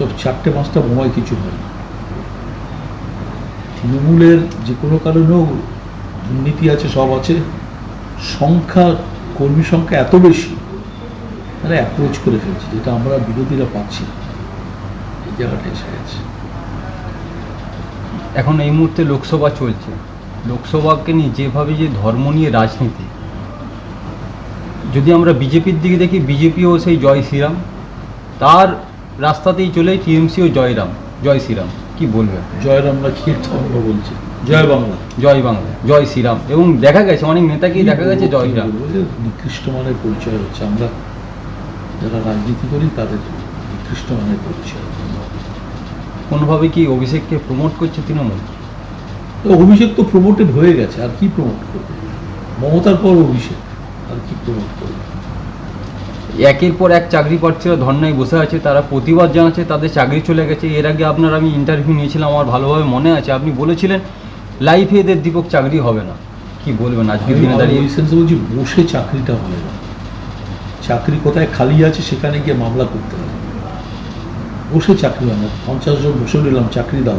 সব চারটে পাঁচটা বোমায় কিছু হয় না। তৃণমূলের যে কোনো কারণেও দুর্নীতি আছে, সব আছে। সংখ্যা, কর্মী সংখ্যা এত বেশি, তারা অ্যাপ্রোচ করে ফেলছে, যেটা আমরা বিরোধীরা পাচ্ছি। এই জায়গাটা এসে গেছে। এখন এই মুহূর্তে লোকসভা চলছে। লোকসভাকে নিয়ে যেভাবে যে ধর্ম নিয়ে রাজনীতি, যদি আমরা বিজেপির দিকে দেখি, বিজেপিও সেই জয় শ্রীরাম। তার রাস্তাতেই চলে টিএমসিও জয়রাম জয় শ্রীরাম। কি বলবেন জয়রাম না কি অন্য বলছে? জয় বাংলা। জয় বাংলা জয় শ্রীরাম। এবং দেখা গেছে অনেক নেতাকেই দেখা গেছে জয় শ্রীরাম নিকৃষ্ট মানের পরিচয় হচ্ছে। আমরা যারা রাজনীতি করি তাদের নিকৃষ্ট মানের পরিচয়। কোনোভাবে কি অভিষেককে প্রমোট করছে তৃণমূল? তো অভিষেক তো প্রমোটেড হয়ে গেছে আর কি প্রমোট করবে? মমতার পর অভিষেক আর কি প্রমোট করবে? একের পর এক চাকরি প্রার্থীরা ধর্নায় বসে আছে তারা প্রতিবাদ জানাচ্ছে তাদের চাকরি চলে গেছে। এর আগে আপনার আমি ইন্টারভিউ নিয়েছিলাম আমার ভালোভাবে মনে আছে। আপনি বলেছিলেন লাইফে এদের দীপক চাকরি হবে না। কি বলবেন আজকের দিনে দাঁড়িয়ে? বলছি বসে চাকরিটা হবে না। চাকরি কোথায় খালি আছে সেখানে গিয়ে মামলা করতে হবে। বসে চাকরি হয় না। পঞ্চাশ জন বসে নিলাম চাকরি দাও।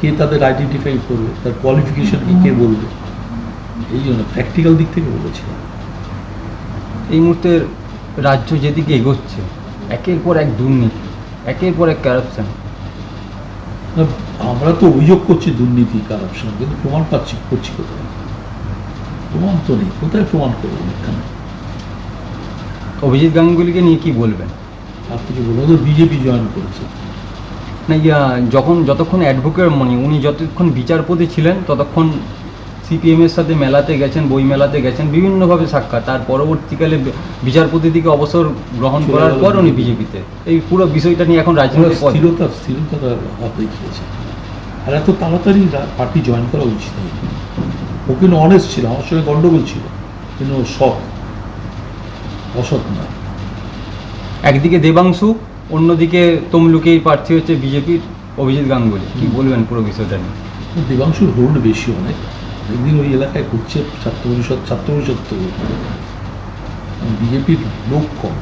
কে তাদের আইডেন্টিফাই করবে? তার কোয়ালিফিকেশন কি? কে বলবে? এই জন্য প্র্যাকটিক্যাল দিক থেকে বলেছিলাম। এই মুহূর্তে রাজ্য যেদিকে এগোচ্ছে একের পর এক দুর্নীতি একের পর এক কারাপশন আমরা তো অভিযোগ করছি দুর্নীতি কারাপশন কিন্তু প্রমাণ পাচ্ছি করছি কোথায়? প্রমাণ তো নেই কোথায় প্রমাণ করব এখানে? অভিজিৎ গাঙ্গুলিকে নিয়ে কি বলবেন? আর কিছু বলব তো বিজেপি জয়েন করেছে। না ইয়া, যখন যতক্ষণ অ্যাডভোকেট মানে উনি যতক্ষণ বিচারপতি ছিলেন ততক্ষণ সিপিএমের সাথে মেলাতে গেছেন বই মেলাতে গেছেন বিভিন্নভাবে সাক্ষাৎ। তার পরবর্তীকালে বিচারপতি থেকে অবসর গ্রহণ করার পর উনি বিজেপিতে। এই পুরো বিষয়টা নিয়ে এখন ওরা রাজনীতি স্থিরতা স্থিরতার অভাব দেখিয়েছে আর এত তাড়াতাড়ি পার্টি জয়েন করা উচিত ও কিন্তু অনেস্ট ছিল আমার সঙ্গে গন্ডগোল ছিল কিন্তু সৎ। অসৎ না। একদিকে দেবাংশু অন্যদিকে তমলুকেই প্রার্থী হচ্ছে বিজেপির অভিজিৎ গাঙ্গুলি। কি বলবেন পুরো বিষয়টা নিয়ে? দেবাংশুর হোল্ড বেশি অনেক। একদিন ওই এলাকায় ঘুরছে ছাত্র পরিষদ ছাত্র পরিষদ তো বিজেপির লোক কম।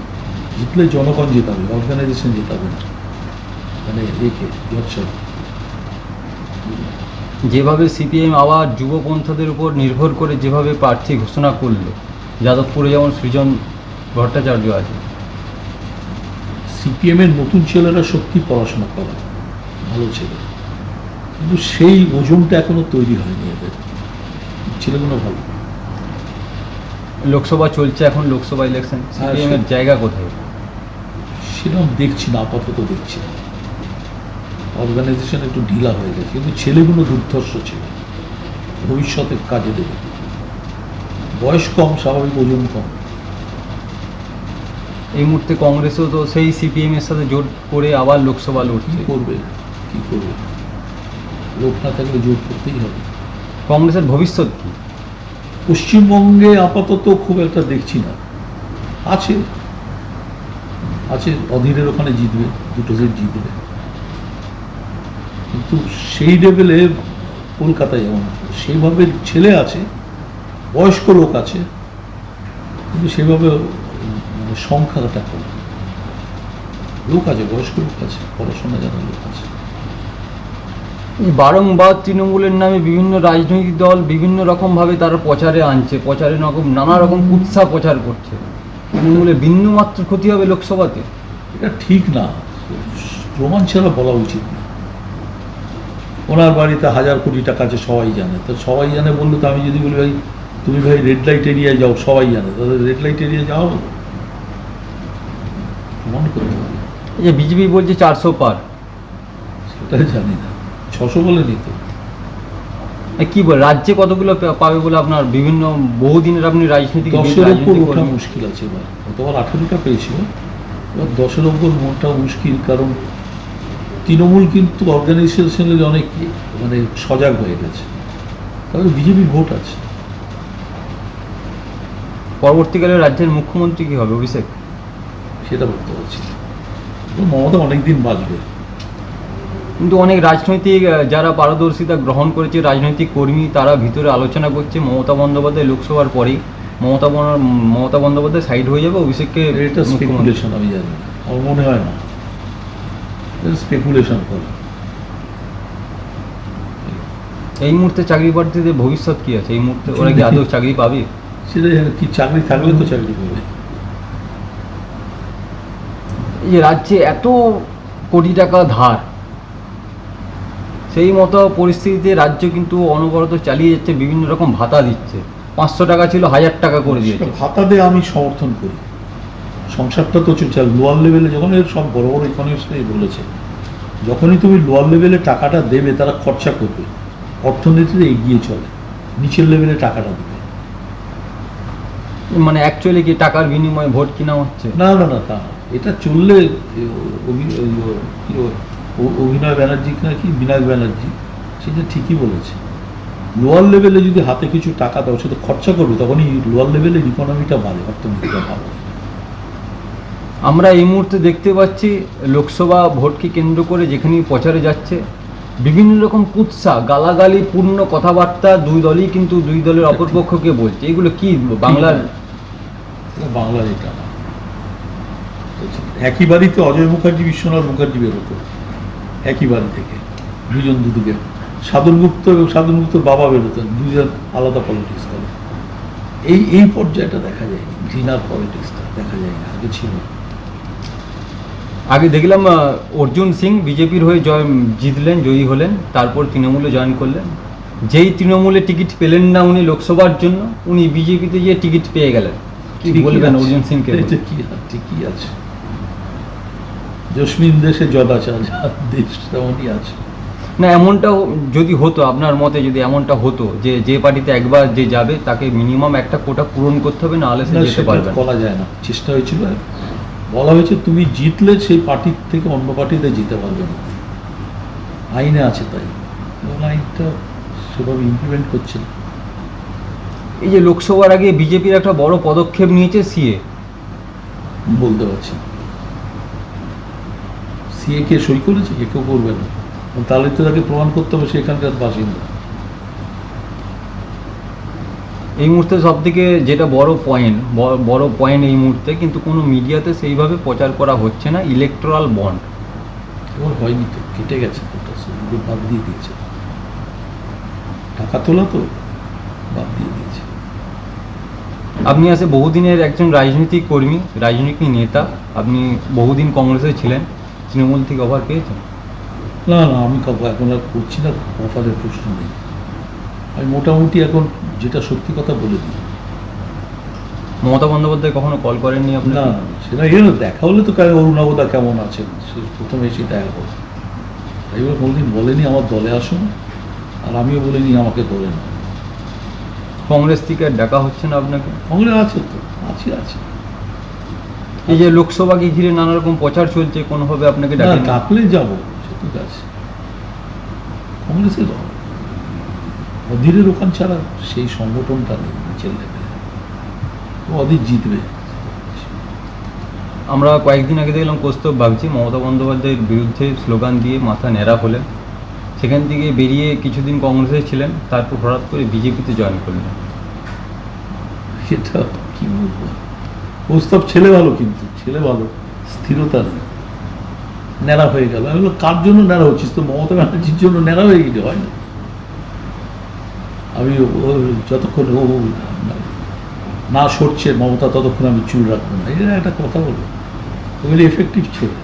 জিতলে জনগণ জেতাবে অর্গানাইজেশন জেতাবে না। মানে একে জজ যেভাবে সিপিএম আবার যুবপন্থাদের উপর নির্ভর করে যেভাবে প্রার্থী ঘোষণা করল যাদবপুরে যেমন সৃজন ভট্টাচার্য আছে। সিপিএমের নতুন ছেলেরা সত্যি পড়াশোনা করে ভালো ছেলে। কিন্তু সেই ওজনটা এখনও তৈরি হয়নি। ছেলেগুলো ভালো। লোকসভা চলছে এখন লোকসভা ইলেকশন সিপিএম এর জায়গা কোথায়? সেরকম দেখছি না আপাতত দেখছি না। অর্গানাইজেশন একটু ঢিলা হয়ে গেছে কিন্তু ছেলেগুলো দুর্ধর্ষ ছেলে। ভবিষ্যতে কাজে দেবে। বয়স কম স্বাভাবিক ওজন কম। এই মুহূর্তে কংগ্রেসও তো সেই সিপিএম এর সাথে জোট করে আবার লোকসভা লড়ছে। করবে? কি করবে? লোক না থাকলে জোর করতেই হবে। কংগ্রেসের ভবিষ্যৎ কি? পশ্চিমবঙ্গে আপাতত খুব একটা দেখছি না। আছে। আছে, অধীরের ওখানে জিতবে, দুটো সিট জিতবে। কিন্তু সেই লেভেলে কলকাতায় যেমন সেইভাবে ছেলে আছে, বয়স্ক লোক আছে, কিন্তু সেভাবে মানে সংখ্যাটা কম। লোক আছে, বয়স্ক লোক আছে, পড়াশোনা জানা লোক আছে। বারংবার তৃণমূলের নামে বিভিন্ন রাজনৈতিক দল বিভিন্ন রকমভাবে তারা প্রচারে আনছে প্রচারে রকম নানা রকম কুৎসা প্রচার করছে। তৃণমূলের বিন্দুমাত্র ক্ষতি হবে লোকসভাতে। এটা ঠিক না। প্রমাণ ছাড়া বলা উচিত না। ওনার বাড়িতে হাজার কোটি টাকা আছে সবাই জানে। তো সবাই জানে বললে তো আমি যদি বলি ভাই তুমি ভাই রেড লাইট এরিয়ায় যাও সবাই জানে। তাহলে রেড লাইট এরিয়া যাও প্রমাণ করতে হবে। যে বিজেপি বলছে চারশো পার। সেটা জানি না। ছশো বলে এ কি বল রাজ্যে কতগুলো পাবে বলে আপনার বিভিন্ন বহুদিনের আপনি রাজনীতি দশের ওঠা মুশকিল আছে এবার গতবার আঠেরোটা পেয়েছিল। এবার দশের ওপর মোটা মুশকিল কারণ তৃণমূল কিন্তু অর্গানাইজেশনের অনেক মানে সজাগ হয়ে গেছে। তবে বিজেপি ভোট আছে। পরবর্তীকালে রাজ্যের মুখ্যমন্ত্রী কি হবে অভিষেক? সেটা বলতে পারছি। মমতা অনেকদিন বাঁচবে। কিন্তু অনেক রাজনৈতিক যারা পারদর্শিতা গ্রহণ করেছে রাজনৈতিক কর্মী তারা ভিতরে আলোচনা করছে মমতা বন্দ্যোপাধ্যায় লোকসভার পরেই। মমতা মমতা বন্দ্যোপাধ্যায় সাইড হয়ে যাবে অভিষেককে স্পেকুলেশন আমি জানি আমার মনে হয় না। স্পেকুলেশন করে। এই মুহূর্তে চাকরি প্রার্থীদের ভবিষ্যৎ কি আছে? এই মুহূর্তে ওরা কি আদৌ চাকরি পাবে? সেটা কি চাকরি থাকলে তো চাকরি করবে এই যে রাজ্যে এত কোটি টাকা ধার সেই মতো পরিস্থিতিতে রাজ্য কিন্তু অনবরত চালিয়ে যাচ্ছে বিভিন্ন রকম ভাতা দিচ্ছে। পাঁচশো টাকা ছিল হাজার টাকা করে দিয়েছে। ভাতা দিয়ে আমি সমর্থন করি। সংসারটা তো চলছে লোয়ার লেভেলে যখন এর সব বড় বড় ইকোনমিক্সটাই বলেছে যখনই তুমি লোয়ার লেভেলে টাকাটা দেবে তারা খরচা করবে। অর্থনীতিতে এগিয়ে চলে নিচের লেভেলে টাকাটা দেবে। মানে অ্যাকচুয়ালি কি টাকার বিনিময়ে ভোট কিনা হচ্ছে? না না না তা না। এটা চললে অভিনয় ব্যানার্জি না কি বিনায়ক ব্যানার্জি সেটা ঠিকই বলেছে। লোয়ার লেভেলে যদি হাতে কিছু টাকা দাও সেটা খরচা করবে তখনই লোয়ার লেভেলের ইকোনমিটা বাড়ে অর্থনীতিটা ভালো। আমরা এই মুহূর্তে দেখতে পাচ্ছি লোকসভা ভোটকে কেন্দ্র করে যেখানেই প্রচারে যাচ্ছে বিভিন্ন রকম কুৎসা গালাগালি পূর্ণ কথাবার্তা দুই দলই কিন্তু দুই দলের অপরপক্ষকে বলছে। এগুলো কি বাংলার? বাংলার এটা একই বাড়িতে অজয় মুখার্জি বিশ্বনাথ মুখার্জি বেরোতো। একই বাড়ি থেকে। দুজন দুদিকে। সাধন গুপ্ত এবং সাধন গুপ্তর বাবা বেরোতেন। দুজন আলাদা পলিটিক্স করে। এই এই পর্যায়টা দেখা যায়নি ঘৃণার পলিটিক্সটা দেখা যায় না। আগে ছিল। আগে দেখলাম অর্জুন সিং বিজেপির হয়ে জয় জিতলেন জয়ী হলেন। তারপর তৃণমূলে জয়েন করলেন। যেই তৃণমূলে টিকিট পেলেন না উনি লোকসভার জন্য উনি বিজেপিতে গিয়ে টিকিট পেয়ে গেলেন। কি বলবেন। অর্জুন সিংকে? কি ঠিকই আছে? জসমিন দেশে জদাচার যার দেশ তেমনই আছে। না এমনটা যদি হতো আপনার মতে যদি এমনটা হতো যে যে পার্টিতে একবার যে যাবে তাকে মিনিমাম একটা কোটা পূরণ করতে হবে সে না, যেতে পারবে বলা যায় না। চেষ্টা হয়েছিল। বলা হয়েছে তুমি জিতলে সেই পার্টির থেকে অন্য পার্টিতে জিতে পারবে না। আইনে আছে তাই। এবং আইনটা সেভাবে ইমপ্লিমেন্ট করছে এই যে লোকসভার আগে বিজেপির একটা বড় পদক্ষেপ নিয়েছে সিএ। বলতে পারছি সিএ কে সই করেছে কে কেউ করবে না। তাহলে তো তাকে প্রমাণ করতে হবে সেখানকার বাসিন্দা। এই মুহূর্তে সব থেকে যেটা বড় পয়েন্ট বড় পয়েন্ট এই মুহূর্তে কিন্তু কোনো মিডিয়াতে সেইভাবে প্রচার করা হচ্ছে না ইলেকট্রাল বন্ড এবার হয়নি তো কেটে গেছে বাদ দিয়ে দিয়েছে। টাকা তোলা তো বাদ দিয়ে দিয়েছে। আপনি আছে বহুদিনের একজন রাজনৈতিক কর্মী রাজনৈতিক নেতা আপনি বহুদিন কংগ্রেসে ছিলেন তৃণমূল থেকে অফার পেয়েছেন? না না আমি কাউকে এখন আর করছি না অফারের প্রশ্ন নেই। আমি মোটামুটি এখন যেটা সত্যি কথা বলে দিই। মমতা বন্দ্যোপাধ্যায় কখনো কল করেননি না আপনার না, সেটা এর দেখা হলে তো কারণ অরুণাবদা কেমন আছেন? সে প্রথমে এসে দেখা করো। এবার কোনোদিন বলেনি আমার দলে আসুন আর আমিও বলিনি আমাকে দলে না কংগ্রেস থেকে আর ডাকা হচ্ছে না আপনাকে? কংগ্রেস আছে তো আছে আছে। এই যে লোকসভাকে ঘিরে নানা রকম প্রচার চলছে কোনোভাবে আপনাকে ডাকলে যাব ঠিক আছে কংগ্রেসের অধীরের ওখান ছাড়া সেই সংগঠনটা নেই নিচের লেভেলে অধীর জিতবে। আমরা কয়েকদিন আগে দেখলাম কৌস্তব বাগচি মমতা বন্দ্যোপাধ্যায়ের বিরুদ্ধে স্লোগান দিয়ে মাথা নেড়া হলেন। সেখান থেকে বেরিয়ে কিছুদিন কংগ্রেসে ছিলেন তারপর হঠাৎ করে বিজেপিতে জয়েন করলেন। সেটা কি বলব? প্রস্তাব ছেলে ভালো কিন্তু, ছেলে ভালো, স্থিরতা নেই। ন্যাড়া হয়ে গেল। আমি কার জন্য ন্যাড়া হচ্ছিস তো? মমতা ব্যানার্জির জন্য ন্যাড়া হয়ে গেলে, হয় না। আমি যতক্ষণ ও, না সরছে মমতা, ততক্ষণ আমি চুল রাখব না। এটা একটা কথা বলব ওগুলি এফেক্টিভ ছেলে।